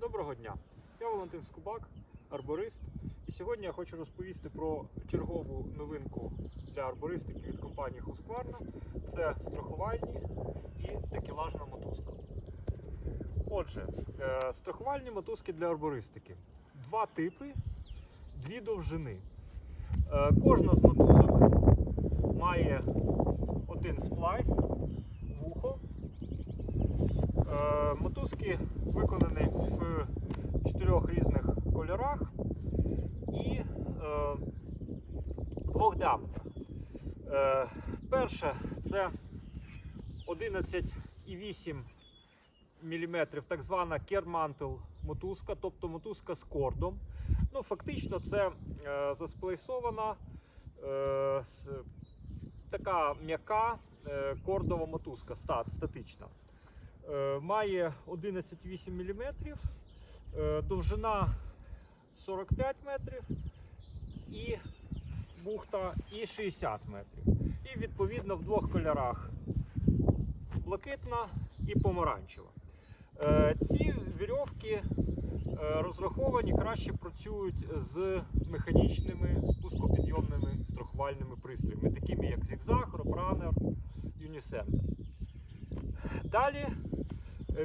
Доброго дня! Я Валентин Скубак, арборист. І сьогодні я хочу розповісти про чергову новинку для арбористики від компанії Husqvarna. Це страхувальні і такелажна мотузка. Отже, е, страхувальні мотузки для арбористики. Два типи, дві довжини. Е, Кожна з мотузок має один сплайс, вухо. Е, Мотузки виконані в чотирьох різних кольорах і е, двох діаметрах. Е, перше це 11,8 мм, так звана кермантел мотузка, тобто мотузка з кордом. Ну, фактично, це е, засплейсована е, така м'яка е, кордова мотузка, стат, статична. Е, має 11,8 мм, е, довжина 45 метрів і бухта і 60 метрів. І відповідно в двох кольорах блакитна і помаранчева. Е, Ці вірьовки розраховані краще працюють з механічними спускопідйомними страхувальними пристроями, такими як зігзаг, ропранер, юнісентер. Далі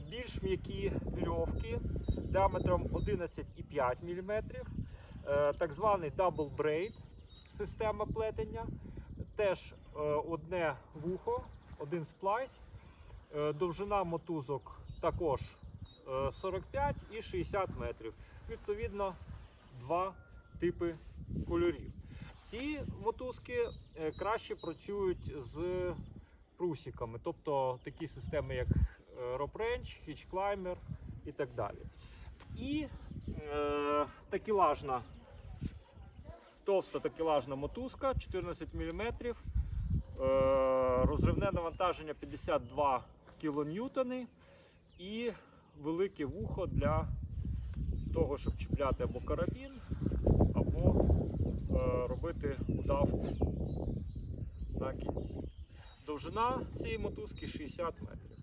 більш м'які вірьовки діаметром 11,5 мм, е, так званий Double Braid система плетення, теж е, одне вухо, один сплайс, Е, довжина мотузок також е, 45 і 60 метрів. Відповідно, два типи кольорів. Ці мотузки е, краще працюють з прусиками, тобто такі системи, як е, Rope Range, і так далі. І е, такелажна, товста такелажна мотузка 14 мм, е, розривне навантаження 52 кН і велике вухо для того, щоб чіпляти або карабін, або е, робити удавку на кінці. Довжина цієї мотузки 60 метрів.